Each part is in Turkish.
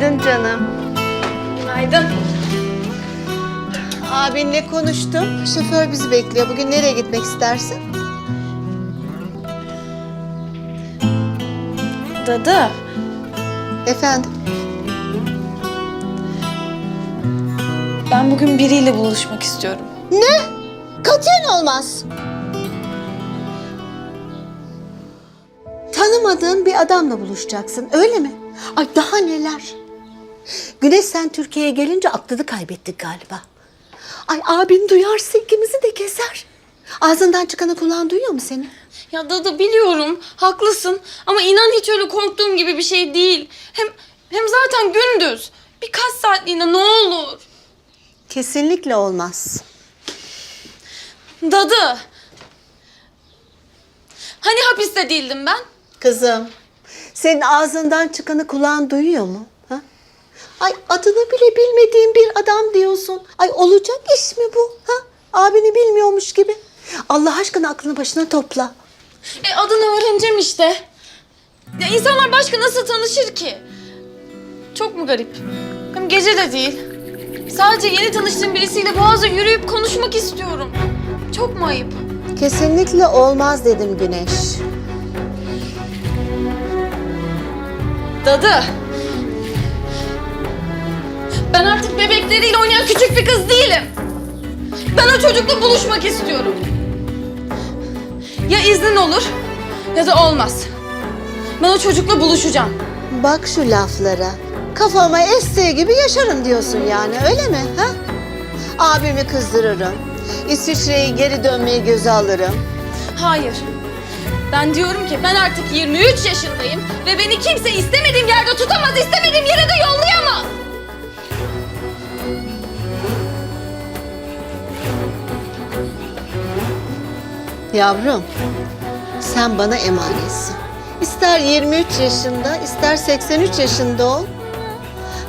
canım. Günaydın. Abinle konuştum. Şoför bizi bekliyor. Bugün nereye gitmek istersin? Dadı. Efendim? Ben bugün biriyle buluşmak istiyorum. Ne? Katiyen olmaz. Tanımadığın bir adamla buluşacaksın, öyle mi? Ay daha neler? Güneş sen Türkiye'ye gelince aklını kaybettik galiba. Ay abin duyarsa ikimizi de keser. Ağzından çıkanı kulağın duyuyor mu seni? Ya Dadı biliyorum, haklısın. Ama inan hiç öyle korktuğum gibi bir şey değil. Hem hem zaten gündüz. Birkaç saatliğine ne olur. Kesinlikle olmaz. Dadı. Hani hapiste değildim ben? Kızım, senin ağzından çıkanı kulağın duyuyor mu? Ay adını bile bilmediğin bir adam diyorsun. Ay olacak iş mi bu? Ha? Abini bilmiyormuş gibi. Allah aşkına aklını başına topla. E adını öğreneceğim işte. Ya insanlar başka nasıl tanışır ki? Çok mu garip? Hem gece de değil. Sadece yeni tanıştığım birisiyle boğaza yürüyüp konuşmak istiyorum. Çok mu ayıp? Kesinlikle olmaz dedim Güneş. Dadı. Ben artık bebekleriyle oynayan küçük bir kız değilim. Ben o çocukla buluşmak istiyorum. Ya iznin olur ya da olmaz. Ben o çocukla buluşacağım. Bak şu laflara. Kafama estiği gibi yaşarım diyorsun yani öyle mi? Ha? Abimi kızdırırım. İsviçre'ye geri dönmeyi göze alırım. Hayır. Ben diyorum ki ben artık 23 yaşındayım ve beni kimse istemediğim yerde tutamaz, istemediğim yere de yollayamaz. Yavrum, sen bana emanetsin. İster 23 yaşında, ister 83 yaşında ol.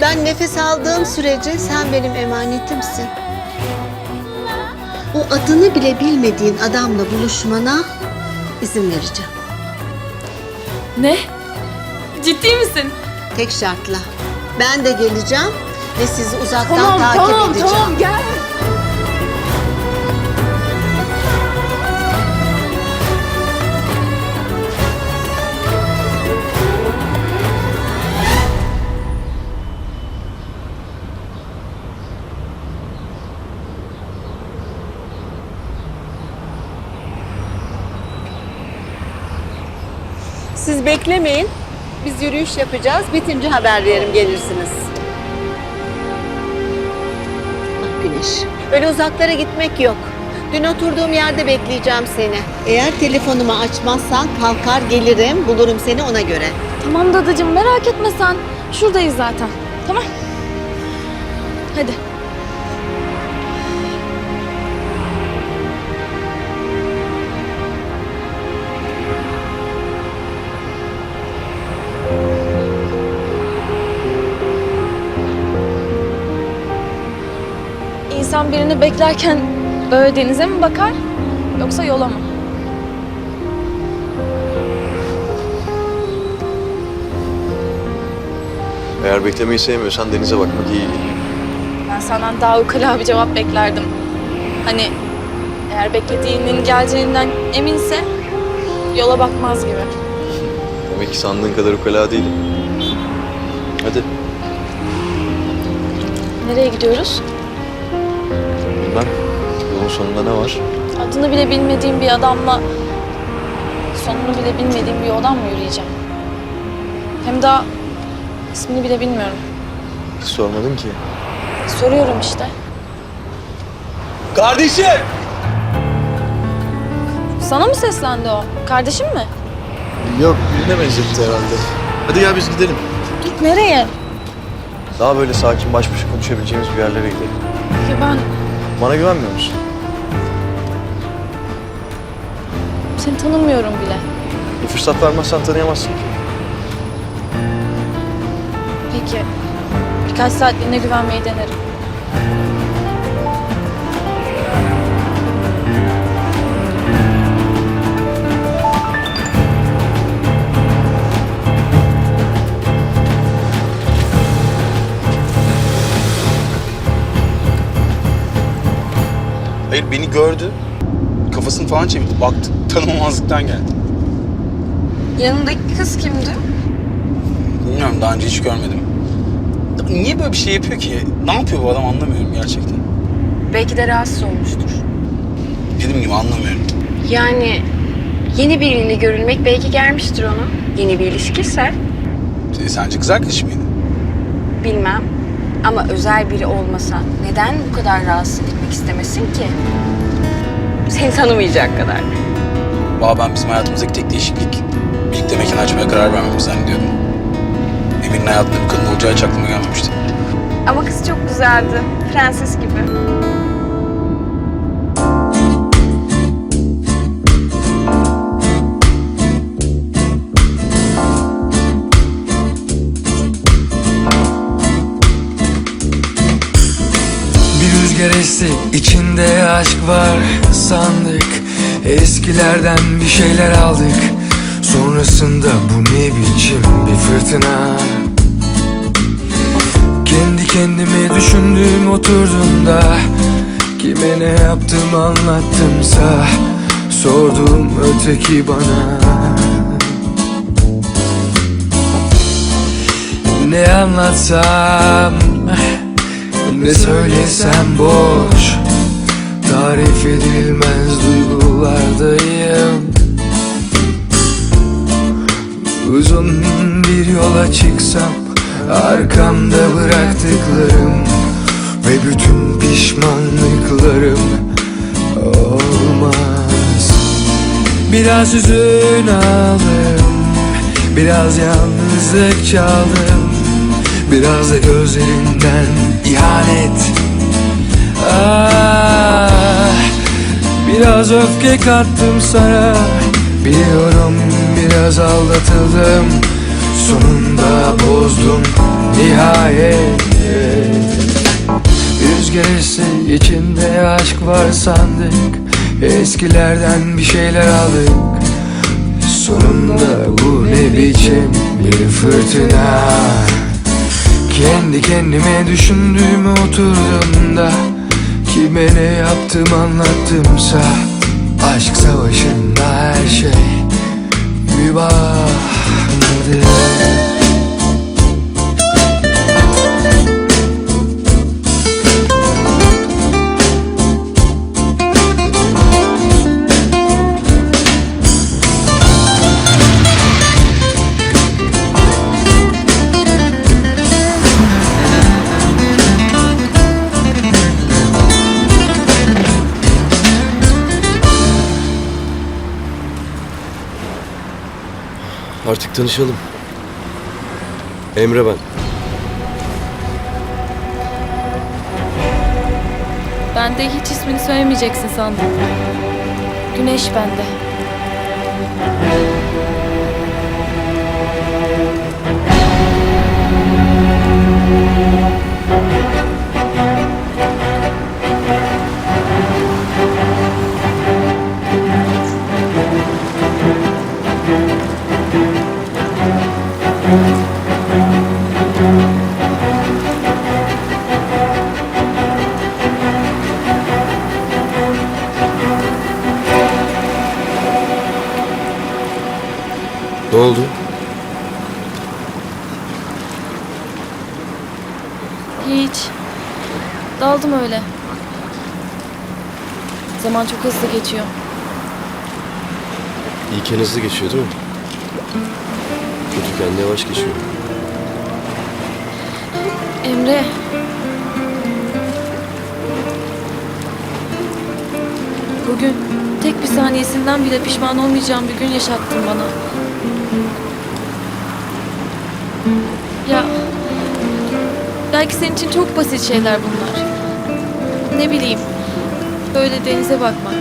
Ben nefes aldığım sürece sen benim emanetimsin. O adını bile bilmediğin adamla buluşmana izin vereceğim. Ne? Ciddi misin? Tek şartla. Ben de geleceğim ve sizi uzaktan Tamam, takip tamam, edeceğim. tamam gel. Siz beklemeyin. Biz yürüyüş yapacağız. Bitince haber verelim gelirsiniz. Bak Güneş, öyle uzaklara gitmek yok. Dün oturduğum yerde bekleyeceğim seni. Eğer telefonumu açmazsan kalkar gelirim, bulurum seni ona göre. Tamam dadıcığım merak etme sen. Şuradayız zaten. Tamam. Hadi. İnsan birini beklerken böyle denize mi bakar yoksa yola mı? Eğer beklemeyi sevmiyorsan denize bakmak iyi geliyor. Ben senden daha ukala bir cevap beklerdim. Hani eğer beklediğinin geleceğinden eminse yola bakmaz gibi. Demek ki sandığın kadar ukala değilim. Hadi. Nereye gidiyoruz? Bilmem. Yolun sonunda ne var? Adını bile bilmediğim bir adamla sonunu bile bilmediğim bir yoldan mı yürüyeceğim? Hem daha ismini bile bilmiyorum. Sormadın ki. Soruyorum işte. Kardeşim! Sana mı seslendi o? Kardeşim mi? Yok birine benzetti herhalde. Hadi gel biz gidelim. Nereye? Daha böyle sakin baş başa konuşabileceğimiz bir yerlere gidelim. Ya ben Bana güvenmiyor musun? seni tanımıyorum bile. Bir fırsat vermezsen tanıyamazsın ki. Peki. Birkaç saatliğine güvenmeyi denerim. Hayır beni gördü. Kafasını falan çevirdi. Baktı tanımamazlıktan geldi. Yanındaki kız kimdi? Bilmiyorum daha önce hiç görmedim. Niye böyle bir şey yapıyor ki? Ne yapıyor bu adam anlamıyorum gerçekten. Belki de rahatsız olmuştur. Dediğim gibi anlamıyorum. Yani yeni biriyle görülmek belki germiştir onu. Yeni bir ilişkiyse E, Sence kız arkadaşı mıydı? bilmem. Ama özel biri olmasa neden bu kadar rahatsız etmek istemesin ki? Seni tanımayacak kadar. Valla ben bizim hayatımızdaki tek değişiklik birlikte mekan açmaya karar vermemiz zannediyordum. Emir'in hayatında bir kadın olacağı hiç aklıma gelmemişti. Ama kız çok güzeldi. Prenses gibi. Rüzgar esti içinde aşk var sandık. Eskilerden bir şeyler aldık Sonrasında bu ne biçim bir fırtına? Kendi kendime düşündüm oturdum da Kime ne yaptım anlattımsa Sordum öteki bana. Ne anlatsam ne söylesem boş. Tarif edilmez duygulardayım. Uzun bir yola çıksam Arkamda bıraktıklarım Ve bütün pişmanlıklarım Olmaz. Biraz hüzün aldım Biraz yalnızlık çaldım Biraz da gözlerinden ihanet Ah, Biraz öfke kattım sana. Biliyorum biraz aldatıldım. Sonunda bozdum nihayet. Rüzgar esse içinde aşk var sandık. Eskilerden bir şeyler aldık. Sonunda bu ne biçim bir fırtına Kendi kendime düşündüğümü oturdum Kime ne yaptım anlattımsa Aşk savaşında her şey mübah Artık tanışalım. Emre ben. Ben de hiç ismini söylemeyeceksin sandım. Güneş bende. Ne oldu? Hiç. Daldım öyle. Zaman çok hızlı geçiyor. İyiyken hızlı geçiyor değil mi? Kötüken de yavaş geçiyor. Emre. Bugün tek bir saniyesinden bile pişman olmayacağım bir gün yaşattın bana. Ya belki senin için çok basit şeyler bunlar. Ne bileyim böyle denize bakmak.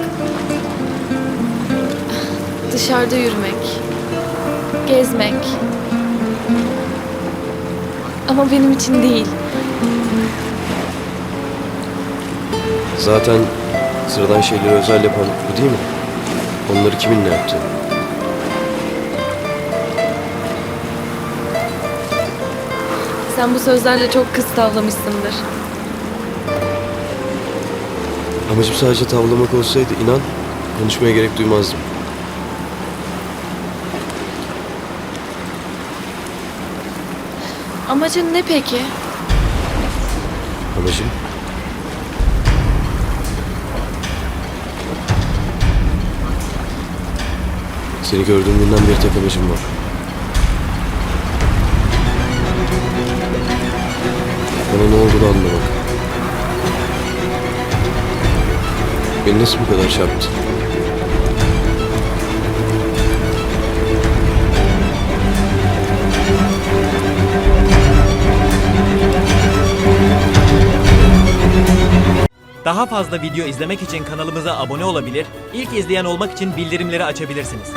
Dışarıda yürümek. Gezmek. Ama benim için değil. Zaten sıradan şeyleri özel yapan bu değil mi? Onları kiminle yaptı? Sen bu sözlerle çok kız tavlamışsındır. Amacım sadece tavlamak olsaydı inan konuşmaya gerek duymazdım. Amacın ne peki? Amacım Seni gördüğüm günden beri tek amacım var. Bana ne olduğunu anlamak. Beni nasıl bu kadar çarptı? Daha fazla video izlemek için kanalımıza abone olabilir, ilk izleyen olmak için bildirimleri açabilirsiniz.